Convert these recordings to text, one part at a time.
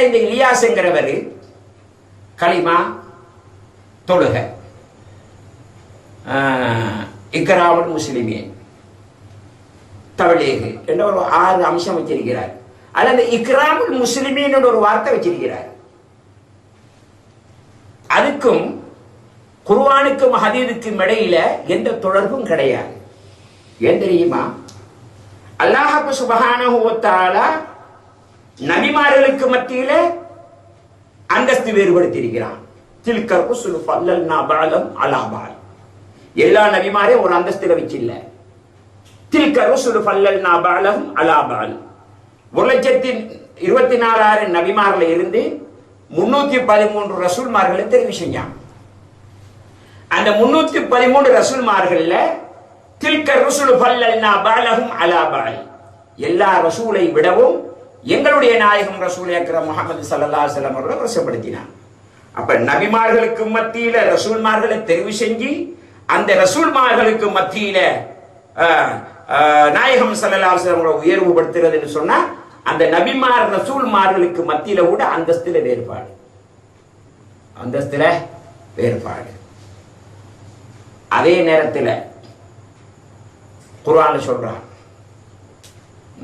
இந்த இலியாசுங்கிறவர் களிமா தொழுக. இக்கராவல் முஸ்லிமே தவளேகு என்ற ஒரு ஆறு அம்சம் வச்சிருக்கிறார். அதுல அந்த இக்ராமுல் முஸ்லிமீன் ஒரு வார்த்தை வச்சிருக்கிறார். அதுக்கும் குர்வானுக்கும் ஹதீதுக்கும் இடையில எந்த தொடர்பும் கிடையாது. ஏன் தெரியுமா? அல்லாஹப்பு சுபஹானஹு நபிமார்களுக்கு மத்தியில அந்தஸ்து வேறுபடுத்தியிருக்கிறான். தில்கர் ருசுல் ஃபல்லல்னா பஅலம் அலா எல்லா நபிமாரையும் ஒரு அந்தஸ்துல வச்சில்ல. தில்க ருசுல் ஃபல்லல்னா பஅலம் அலா ஒரு லட்சத்தி இருபத்தி நாலாயிரம் நபிமார்ல இருந்து முன்னூத்தி பதிமூன்று ரசூல்மார்களை தெரிவு செஞ்சான். அந்த முன்னூத்தி பதிமூன்று ரசூல்மார்கள்ல தில்கர் ருசுல் பல்லல்னா பாலகும் அலா பஅல் எல்லா ரசூலை விடவும் எங்களுடைய நாயகம் ரசூல் அக்ரம் முகமது சல்லா செல்லம் அவர்களை ரசப்படுத்தினான் அப்ப நபிமார்களுக்கு மத்தியில ரசூல்மார்களை தெரிவு செஞ்சு அந்த ரசூல்மார்களுக்கு மத்தியில நாயகம் சல்லா செல்லம் உயர்வு படுத்துறதுன்னு சொன்னா அந்த நபிமார் ரசூல்மார்களுக்கு மத்தியில கூட அந்தஸ்தில வேறுபாடு. அந்தஸ்தில வேறுபாடு. அதே நேரத்தில் குரான் சொல்றான்.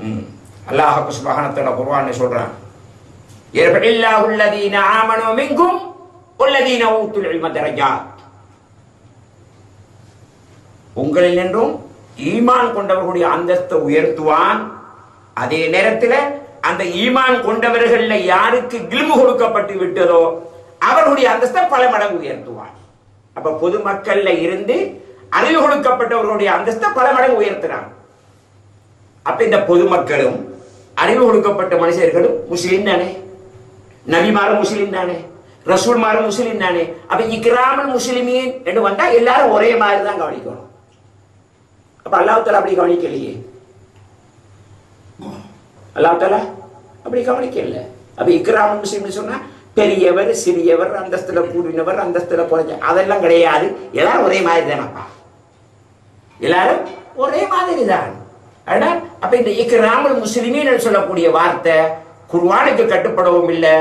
ம். அல்லாஹ் சுபஹானத்தோட குர்ஆன்ல சொல்றான் يرفعillahu الذين آمنوا منكم والذين أوتوا العلم درجات உங்களில் நின்றும் ஈமான் கொண்டவர்களுடைய அந்தஸ்தை உயர்த்துவான் அதே நேரத்தில் அந்த ஈமான் கொண்டவர்கள்ல யாருக்கு கில்மு கொடுக்கப்பட்டு விட்டதோ அவர்களுடைய அந்தஸ்தை பல மடங்கு உயர்த்துவான் அப்ப பொதுமக்கள்ல இருந்து அறிவு கொடுக்கப்பட்டவர்களுடைய அந்தஸ்தை பல மடங்கு உயர்த்துறான் அப்ப இந்த பொதுமக்களும் அறிவு கொடுக்கப்பட்ட மனுஷர்களும் முஸ்லீம் தானே? நபிமாரும் முஸ்லீம் தானே? ரசூல்மாரும் முஸ்லீம் தானே? அப்ப இக்ராமல் முஸ்லிமீன் என்று வந்தா எல்லாரும் ஒரே மாதிரி தான் கவனிக்கணும். அப்ப அல்லாஹால அப்படி கவனிக்கலையே. அல்லாஹால அப்படி கவனிக்கல. அப்ப இக்ராமல் முஸ்லீம் சொன்னா பெரியவர் சிறியவர் அந்தஸ்துல கூடினவர் அந்தஸ்துல குறைஞ்ச அதெல்லாம் கிடையாது. எல்லாரும் ஒரே மாதிரி தானப்பா. எல்லாரும் ஒரே மாதிரி தான். ஆனால் அப்ப இந்த இக்ராமுல் முஸ்லிமின்னு என்று சொல்லக்கூடிய வார்த்தை குர்வானுக்கு கட்டுப்படவும் இல்லை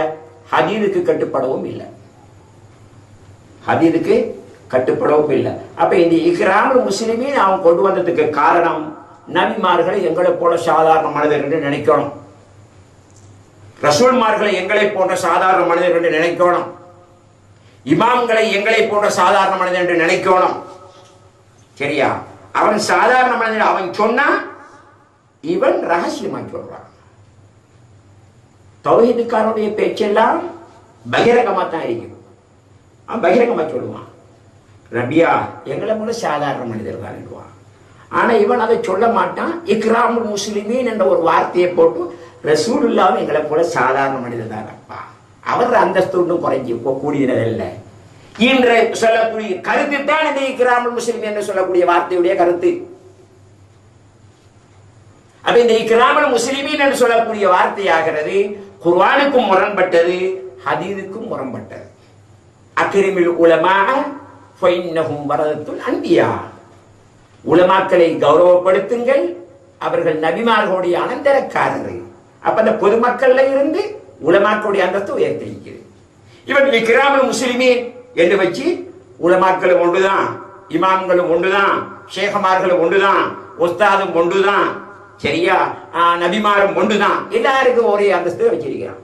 ஹதீதுக்கு கட்டுப்படவும் இல்லை. ஹதீதுக்கு கட்டுப்படவும் இல்லை. அப்ப இந்த இக்ராமுல் முஸ்லிமீன் அவன் கொண்டு வந்ததுக்கு காரணம் நபிமார்களை எங்களை போல சாதாரண மனிதர் என்று நினைக்கணும். ரசூல்மார்களை எங்களை போன்ற சாதாரண மனிதர் என்று நினைக்கணும். இமாம்களை எங்களை போன்ற சாதாரண மனிதர் என்று நினைக்கணும். சரியா? அவன் சாதாரண மனிதன் அவன் சொன்னா இவன் ரகசியமா சொல்றான். தௌஹீதுக்காரனுடைய பேச்செல்லாம் பகிரங்கமா தான் இருக்கும் அவன் பகிரங்கமா சொல்லுவான். ரபியா எங்களை போல சாதாரண மனிதர் தான் ஆனா இவன் அதை சொல்ல மாட்டான். இக்ராமுல் முஸ்லிமீன் என்ற ஒரு வார்த்தையை போட்டு ரசூல் இல்லாமல் எங்களை போல சாதாரண மனிதர் தான் அப்பா. அவர் அந்தஸ்து ஒன்றும் குறைஞ்சி கூடியதில்லை இன்று சொல்லக்கூடிய கருத்து தான் இந்த இக்ராமுல் முஸ்லிம் என்று சொல்லக்கூடிய வார்த்தையுடைய கருத்து. அப்ப இந்த இக்ராமுல் முஸ்லிமீன் என்று சொல்லக்கூடிய வார்த்தையாகிறது குர்வானுக்கும் முரண்பட்டது ஹதீதுக்கும் முரண்பட்டது. அக்கிரிமில் உலமா ஃபைன்னஹும் வரதத்துல் அன்பியா. உலமாக்களை கௌரவப்படுத்துங்கள் அவர்கள் நபிமார்களுடைய அனந்தரக்காரர்கள். அப்ப அந்த பொதுமக்கள்ல இருந்து உலமாக்களுடைய அந்தத்தை உயர்த்திருக்கிறது இவன் இக்ராமுல் முஸ்லிமீன் என்று வச்சு உலமாக்களும் ஒன்றுதான் இமாம்களும் ஒன்றுதான் ஷேகமார்களும் ஒன்றுதான் உஸ்தாதும் ஒன்றுதான் சரியா? நபிமாரும் ஒன்றுதான். எல்லாருக்கும் ஒரே அந்தஸ்து வச்சிருக்கிறான்.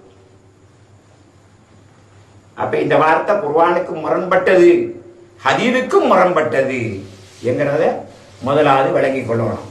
அப்ப இந்த வார்த்தை குர்ஆனுக்கு முரண்பட்டது ஹதீதுக்கும் முரண்பட்டது. என்கிறத முதலாவது விளங்கி கொள்ளணும்.